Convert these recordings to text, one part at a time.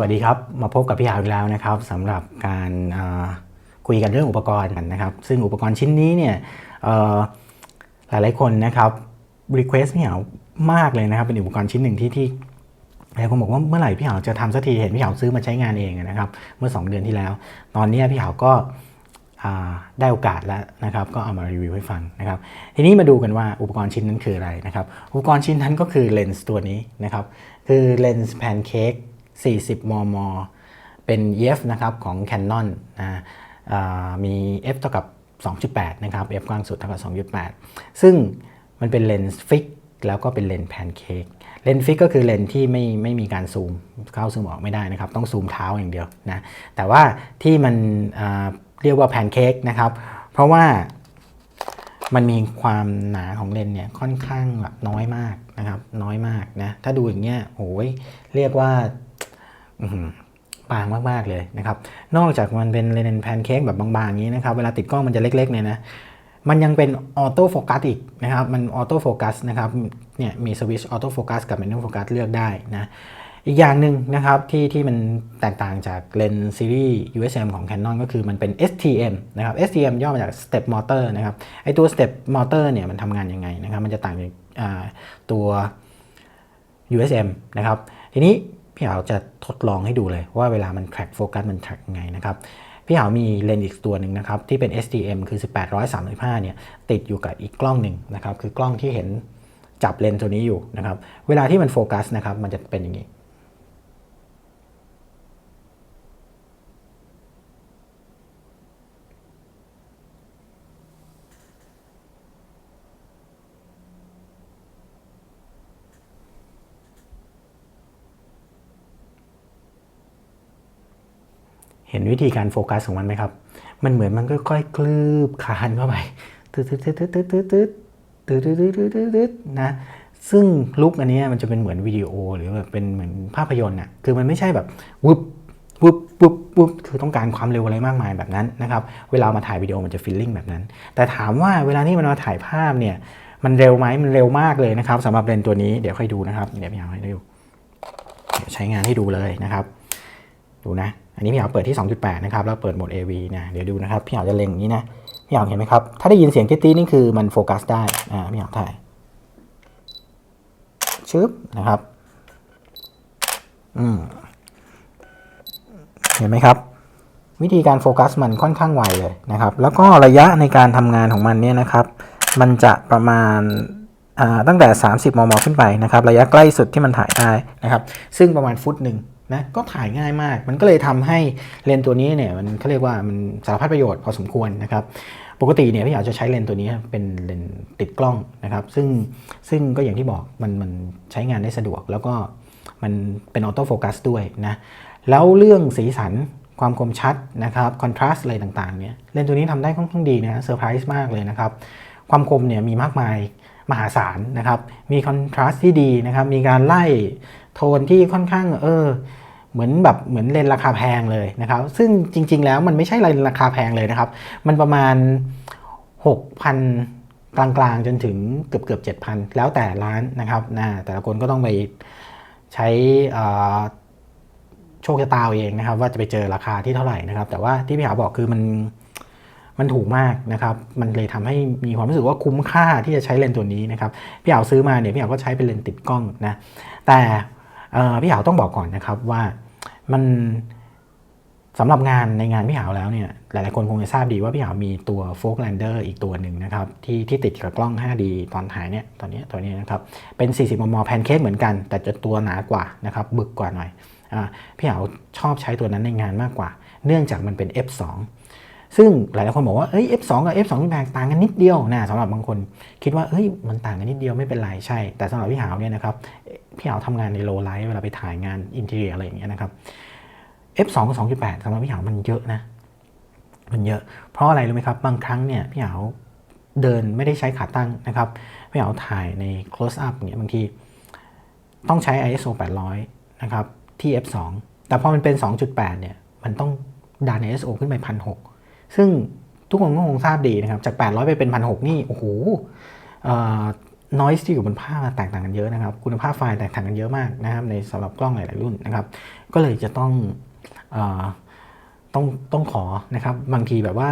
สวัสดีครับ มาพบกับพี่หาวอีกแล้วนะครับสำหรับการคุยกันเรื่องอุปกรณ์กันนะครับ ซึ่งอุปกรณ์ชิ้นนี้เนี่ยเอ่อหลายคนนะครับรีเควสพี่หาวมากเลยนะครับ เป็นอุปกรณ์ชิ้นหนึ่งที่ที่หลายคนบอกว่าเมื่อไหร่พี่หาวจะทำสักทีเห็นพี่หาวซื้อมาใช้งานเองนะครับ เมื่อ 2 เดือนที่แล้ว ตอนนี้พี่หาวก็ได้โอกาสแล้วนะครับ ก็เอามารีวิวให้ฟังนะครับ ทีนี้มาดูกันว่าอุปกรณ์ชิ้นนั้นคืออะไรนะครับ อุปกรณ์ชิ้นนั้นก็คือเลนส์ตัวนี้นะครับ คือเลนส์แพนเค้ก 40 มม เป็น EF นะครับของ Canon นะอ่ามี f เท่ากับ 2.8 นะครับ f กว้างสุดเท่ากับ 2.8 ซึ่งมันเป็นเลนส์ฟิกแล้วก็เป็นเลนส์แพนเค้กเลนส์ฟิกก็คือเลนส์ที่ไม่ไม่มีการซูมเข้าซูมออกไม่ได้นะครับ ต้องซูมเท้าอย่างเดียวนะแต่ว่าที่มันเรียกว่าแพนเค้กนะครับ เพราะว่ามันมีความหนาของเลนส์เนี่ยค่อนข้างแบบน้อยมากนะครับ น้อยมากนะถ้าดูอย่างเงี้ยโอ้ยเรียกว่า บางมากๆเลยนะครับ นอกจากมันเป็นเลนส์แพนเค้กแบบบางๆอย่างนี้นะครับ เวลาติดกล้องมันจะเล็กๆเนี่ยนะ มันยังเป็นออโต้โฟกัสอีกนะครับ มันออโต้โฟกัสนะครับ เนี่ยมีสวิตช์ออโต้โฟกัสกับแมนนวลโฟกัสเลือกได้นะ อีกอย่างหนึ่งนะครับที่ที่มันแตกต่างจากเลนส์ซีรีส์ USM ของ Canon ก็คือมันเป็น STM นะครับ STM ย่อมาจาก Step Motor นะครับ ไอตัว Step Motor เนี่ยมันทำงานยังไงนะครับ มันจะต่างจากตัว USM นะครับ ทีนี้ พี่เหาจะทดลองให้ดูเลยว่าเวลามัน track focus มัน track ยังไงนะครับพี่เหามีเลนส์อีกตัวหนึ่งนะครับที่เป็น STM คือ 1835เนี่ยติดอยู่กับอีกกล้องหนึ่งนะครับคือกล้องที่เห็นจับเลนส์ตัวนี้อยู่นะครับเวลาที่มันโฟกัสนะครับมันจะเป็นอย่างนี้ เห็นวิธีการโฟกัสของมันไหมครับ มันเหมือนมันค่อยๆคลืบคานเข้าไปตืดตืดตืดตืดตืดตืดตืดตืดตืดตืดตืดตืดนะซึ่งลุกอันนี้มันจะเป็นเหมือนวิดีโอหรือแบบเป็นเหมือนภาพยนตร์อะคือมันไม่ใช่แบบวุบวุบวุบวุบคือต้องการความเร็วอะไรมากมายแบบนั้นนะครับ เวลามาถ่ายวิดีโอมันจะฟีลลิ่งแบบนั้น แต่ถามว่าเวลาที่มันมาถ่ายภาพเนี่ย มันเร็วไหมมันเร็วมากเลยนะครับสำหรับเลนตัวนี้เดี๋ยวค่อยดูนะครับ เดี๋ยวพี่อยากให้ดูเดี๋ยวใช้งานให้ดูเลยนะครับ ดูนะ อันนี้พี่หาวเปิดที่ 2.8 นะครับ แล้วเปิดโหมด AV นะ เดี๋ยวดูนะครับ พี่หาวจะเล็งอย่างนี้นะ พี่หาวเห็นไหมครับ ถ้าได้ยินเสียงติ๊ดๆนี่คือมันโฟกัสได้ อ่า พี่หาวถ่าย ชึบนะครับ อืม เห็นไหมครับ วิธีการโฟกัสมันค่อนข้างไวเลยนะครับ แล้วก็ระยะในการทำงานของมันเนี่ยนะครับ มันจะประมาณอ่าตั้งแต่ 30 มม ขึ้นไปนะครับ ระยะใกล้สุดที่มันถ่ายได้นะครับ ซึ่งประมาณฟุตหนึ่ง นะก็ถ่ายง่ายมาก มันก็เลยทำให้เลนตัวนี้เนี่ยมันเขาเรียกว่ามันสารพัดประโยชน์พอสมควรนะครับปกติเนี่ยพี่อยากจะใช้เลนตัวนี้เป็นเลนติดกล้องนะครับ ซึ่งซึ่งก็อย่างที่บอกมันมันใช้งานได้สะดวก แล้วก็มันเป็นออโต้โฟกัสด้วยนะแล้วเรื่องสีสันความคมชัดนะครับคอนทราสต์อะไรต่างๆเนี่ยเลนตัวนี้ทำได้ค่อนข้างดีนะเซอร์ไพรส์มากเลยนะครับ ความคมเนี่ยมีมากมายมหาศาลนะครับ มีคอนทราสต์ที่ดีนะครับ มีการไล่โทนที่ค่อนข้างเออ เหมือนแบบเหมือนเลนราคาแพงเลยนะครับ ซึ่งจริง ๆ แล้วมันไม่ใช่เลนราคาแพงเลยนะครับ มันประมาณ 6,000 กลางๆ จนถึงเกือบเกือบ7,000 แล้วแต่ร้านนะครับนะแต่ละคนก็ต้องไปใช้โชคชะตาเองนะครับ ว่าจะไปเจอราคาที่เท่าไหร่นะครับ แต่ว่าที่พี่หาบอกคือมันมันถูกมากนะครับ มันเลยทำให้มีความรู้สึกว่าคุ้มค่าที่จะใช้เลนส์ตัวนี้นะครับ พี่หาซื้อมาเนี่ยพี่หาก็ใช้เป็นเลนส์ติดกล้องนะ แต่ พี่หาวต้องบอกก่อนนะครับว่ามันสำหรับงานในงานพี่หาวแล้วเนี่ยหลายๆคนคงจะทราบดีว่าพี่หาวมีตัวโฟกแลนเดอร์อีกตัวหนึ่งนะครับที่ที่ติดกับกล้อง 5D ตอนถ่ายเนี่ยตอนนี้ตัวนี้นะครับเป็น 40 มมแพนเค้กเหมือนกัน แต่จะตัวหนากว่านะครับบึกกว่าหน่อยอพี่หาวชอบใช้ตัวนั้นในงานมากกว่า เนื่องจากมันเป็น F2 ซึ่งหลายๆคนบอกว่าเอ้ย F2 กับ F2 นี่แตกต่างกันนิดเดียวนะสำหรับบางคนคิดว่าเอ้ยมันต่างกันนิดเดียวไม่เป็นไรใช่ แต่สำหรับพี่หาวเนี่ยนะครับพี่หาวทำงานในโลไลท์เวลาไปถ่ายงานอินเทอร์เนียอะไรอย่างเงี้ยนะครับ F2 กับ 2.8สำหรับพี่หาวมันเยอะนะ มันเยอะ เพราะอะไรรู้ไหมครับ บางครั้งเนี่ยพี่หาวเดินไม่ได้ใช้ขาตั้งนะครับพี่หาวถ่ายใน close up เนี่ยบางทีต้องใช้ ISO 800 นะครับที่ f2 แต่พอมันเป็น 2.8 เนี่ย มันต้องดัน ISO ขึ้นไป1,600 ซึ่งทุกคนก็คงทราบดีนะครับ จาก 800 ไปเป็น1,600นี่ โอ้โหเอ่อ noise ที่อยู่บนภาพแตกต่างกันเยอะนะครับ คุณภาพไฟล์แตกต่างกันเยอะมากนะครับ ในสำหรับกล้องหลาย ๆ รุ่นนะครับ ก็เลยจะต้องต้องต้องขอนะครับ บางทีแบบว่า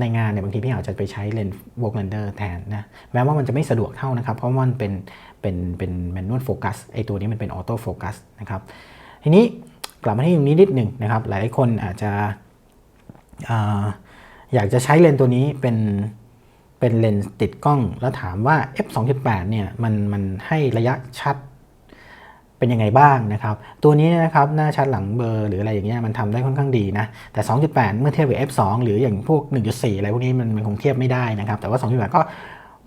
ในงานเนี่ยบางทีพี่อาจจะไปใช้เลนส์วอล์กเรนเดอร์แทนนะ แม้ว่ามันจะไม่สะดวกเท่านะครับ เพราะมันเป็นเป็นเป็นแมนนวลโฟกัสไอตัวนี้มันเป็นออโต้โฟกัสนะครับ ทีนี้กลับมาที่ตรงนี้นิดหนึ่งนะครับ หลายๆคนอาจจะ อยากจะใช้เลนส์ตัวนี้เป็นเป็นเลนส์ติดกล้อง แล้วถามว่า f 2.8เนี่ยมันมันให้ระยะชัดเป็นยังไงบ้างนะครับ ตัวนี้นะครับหน้าชัดหลังเบอร์หรืออะไรอย่างเงี้ยมันทำได้ค่อนข้างดีนะ แต่ 2.8 เมื่อเทียบกับ f2 หรืออย่างพวก 1.4 อะไรพวกนี้มันมันคงเทียบไม่ได้นะครับ แต่ว่า 2.8 ก็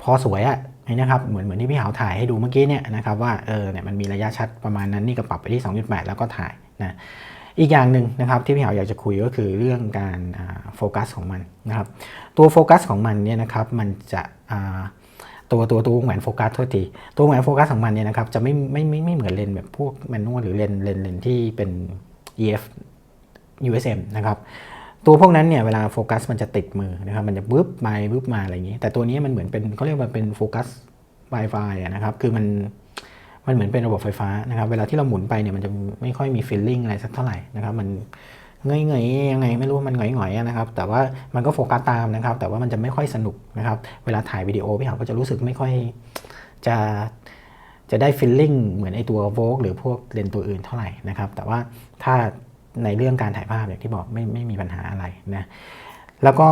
พอสวยอะนี่นะครับเหมือนเหมือนที่พี่หาวถ่ายให้ดูเมื่อกี้เนี่ยนะครับว่าเออเนี่ยมันมีระยะชัดประมาณนั้นนี่ก็ปรับไปที่ 2.8 แล้วก็ถ่ายนะ อีกอย่างหนึ่งนะครับที่พี่หาอยากจะคุยก็คือเรื่องการโฟกัสของมันนะครับตัวโฟกัสของมันเนี่ยนะครับมันจะตัวตัวตัววงแหวนโฟกัสโทษทีตัววงแหวนโฟกัสของมันเนี่ยนะครับจะไม่ไม่ไม่ไม่เหมือนเลนแบบพวกแมนนวลหรือเลนเลนเลนที่เป็น EF USM นะครับตัวพวกนั้นเนี่ยเวลาโฟกัสมันจะติดมือนะครับมันจะบึ๊บมาบึ๊บมาอะไรอย่างนี้ แต่ตัวนี้มันเหมือนเป็นเขาเรียกว่าเป็นโฟกัส Wi-Fi นะครับคือมัน มันเหมือนเป็นระบบไฟฟ้านะครับ เวลาที่เราหมุนไปเนี่ยมันจะไม่ค่อยมีฟีลลิ่งอะไรสักเท่าไหร่นะครับ มันเงยเงยยังไงไม่รู้มันหงยหงยนะครับ แต่ว่ามันก็โฟกัสตามนะครับ แต่ว่ามันจะไม่ค่อยสนุกนะครับ เวลาถ่ายวิดีโอพี่หาก็จะรู้สึกไม่ค่อยจะจะได้ฟีลลิ่งเหมือนไอตัวโวกหรือพวกเลนตัวอื่นเท่าไหร่นะครับ แต่ว่าถ้าในเรื่องการถ่ายภาพอย่างที่บอกไม่ไม่มีปัญหาอะไรนะแล้วก็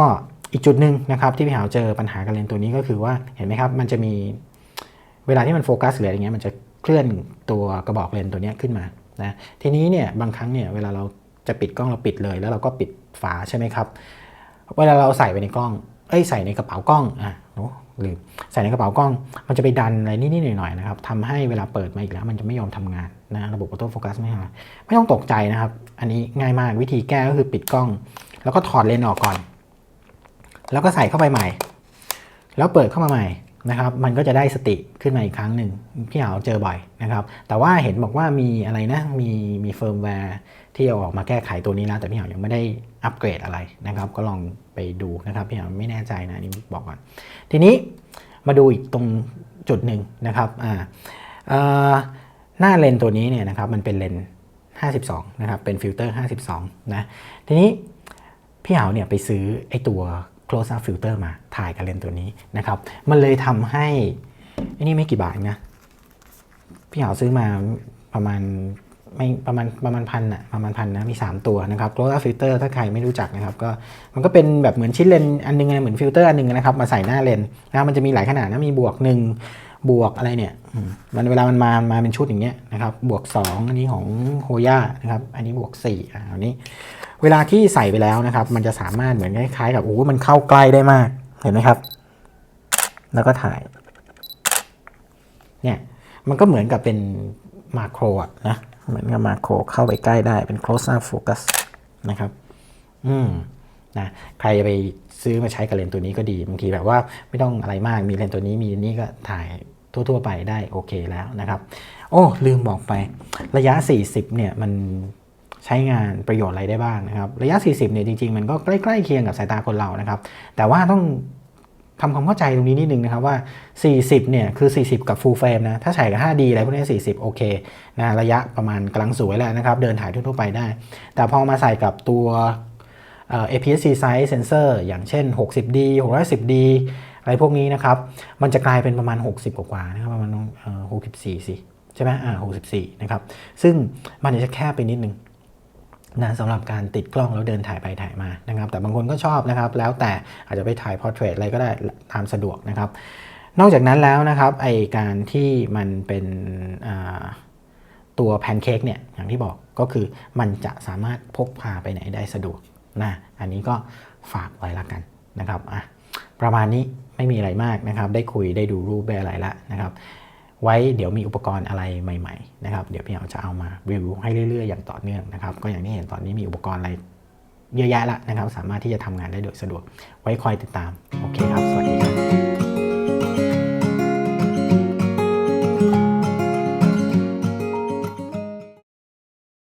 อีกจุดหนึ่งนะครับที่พี่หาวเจอปัญหากับเลนตัวนี้ก็คือว่าเห็นไหมครับมันจะมีเวลาที่มันโฟกัสหรืออะไรเงี้ยมันจะ เคลื่อนตัวกระบอกเลนตัวนี้ขึ้นมานะทีนี้เนี่ยบางครั้งเนี่ยเวลาเราจะปิดกล้องเราปิดเลย แล้วเราก็ปิดฝาใช่ไหมครับเวลาเราใส่ไปในกล้องเอ้ยใส่ในกระเป๋ากล้องอะโอ้ลืมใส่ในกระเป๋ากล้อง มันจะไปดันอะไรนิดๆหน่อยๆนะครับทำให้เวลาเปิดมาอีกแล้ว มันจะไม่ยอมทำงานนะระบบออโต้โฟกัสไม่ทำงานไม่ต้องตกใจนะครับ อันนี้ง่ายมากวิธีแก้ก็คือปิดกล้อง แล้วก็ถอดเลนส์ออกก่อน แล้วก็ใส่เข้าไปใหม่ แล้วเปิดเข้ามาใหม่ นะครับมันก็จะได้สติขึ้นมาอีกครั้งหนึ่งพี่เหาเจอบ่อยนะครับ แต่ว่าเห็นบอกว่ามีอะไรนะมีมีเฟิร์มแวร์ที่เอาออกมาแก้ไขตัวนี้แล้ว แต่พี่เหายังไม่ได้อัปเกรดอะไรนะครับ ก็ลองไปดูนะครับพี่เหาไม่แน่ใจนะนี่บอกก่อน ทีนี้มาดูอีกตรงจุดหนึ่งนะครับอ่าหน้าเลนตัวนี้เนี่ยนะครับมันเป็นเลน52นะครับเป็นฟิลเตอร์52นะทีนี้พี่เหาเนี่ยไปซื้อไอตัว close up filter มาถ่ายกับเลนส์ตัวนี้นะครับ มันเลยทำให้ไอ้นี่ไม่กี่บาทนะ พี่เหาซื้อมาประมาณไม่ประมาณประมาณพันอะประมาณพันนะมี 3 ตัวนะครับ close up filter ถ้าใครไม่รู้จักนะครับก็มันก็เป็นแบบเหมือนชิ้นเลนส์อันนึงเหมือนฟิลเตอร์อันนึงนะครับ มาใส่หน้าเลนส์นะมันจะมีหลายขนาดนะมีบวก 1 บวกอะไรเนี่ยมมันเวลามันมามาเป็นชุดอย่างเงี้ยนะครับบวก 2 อันนี้ของโฮย่านะครับอันนี้บวก4อ่าอันนี้ เวลาที่ใส่ไปแล้วนะครับ มันจะสามารถเหมือนคล้ายๆกับโอ้มันเข้าใกล้ได้มากเห็นไหมครับ แล้วก็ถ่าย เนี่ยมันก็เหมือนกับเป็นมาโครอะนะเหมือนกับมาโครเข้าไปใกล้ได้เป็น close up focus นะครับ อืมนะใครจะไปซื้อมาใช้กับเลนส์ตัวนี้ก็ดีบางทีแบบว่าไม่ต้องอะไรมากมีเลนส์ตัวนี้มีอันนี้ก็ถ่ายทั่ว ๆ ไปได้โอเคแล้วนะครับ โอ้ลืมบอกไประยะ 40 เนี่ยมัน ใช้งานประโยชน์อะไรได้บ้างนะครับ ระยะ 40 เนี่ยจริงๆ มันก็ใกล้ๆเคียงกับสายตาคนเรานะครับ แต่ว่าต้องทำความเข้าใจตรงนี้นิดนึงนะครับว่า 40 เนี่ยคือ 40 กับ full frame นะ ถ้าใส่กับ 5D อะไรพวกนี้ 40 โอเคนะระยะประมาณกลังสวยแล้วนะครับ เดินถ่ายทั่วๆไปได้ แต่พอมาใส่กับตัว APS-C size sensor อย่างเช่น 60D 610D อะไรพวกนี้นะครับ มันจะกลายเป็นประมาณ 60 กว่านะครับประมาณ64สิใช่ไหมอ่า64 นะครับ ซึ่งมันจะแคบไปนิดนึง นะสำหรับการติดกล้องแล้วเดินถ่ายไปถ่ายมานะครับ แต่บางคนก็ชอบนะครับ แล้วแต่อาจจะไปถ่ายพอร์เทรตอะไรก็ได้ตามสะดวกนะครับ นอกจากนั้นแล้วนะครับไอการที่มันเป็นตัวแพนเค้กเนี่ยอย่างที่บอกก็คือมันจะสามารถพกพาไปไหนได้สะดวกนะอันนี้ก็ฝากไว้ละกันนะครับอะประมาณนี้ไม่มีอะไรมากนะครับ ได้คุยได้ดูรูปได้อะไรละนะครับ ไว้เดี๋ยวมีอุปกรณ์อะไรใหม่ๆนะครับเดี๋ยวพี่เอาจะเอามารีวิวให้เรื่อยๆอย่างต่อเนื่องนะครับก็อย่างที่เห็นตอนนี้มีอุปกรณ์อะไรเยอะแยะละนะครับ สามารถที่จะทำงานได้โดยสะดวกไว้คอยติดตาม โอเคครับ สวัสดีครับ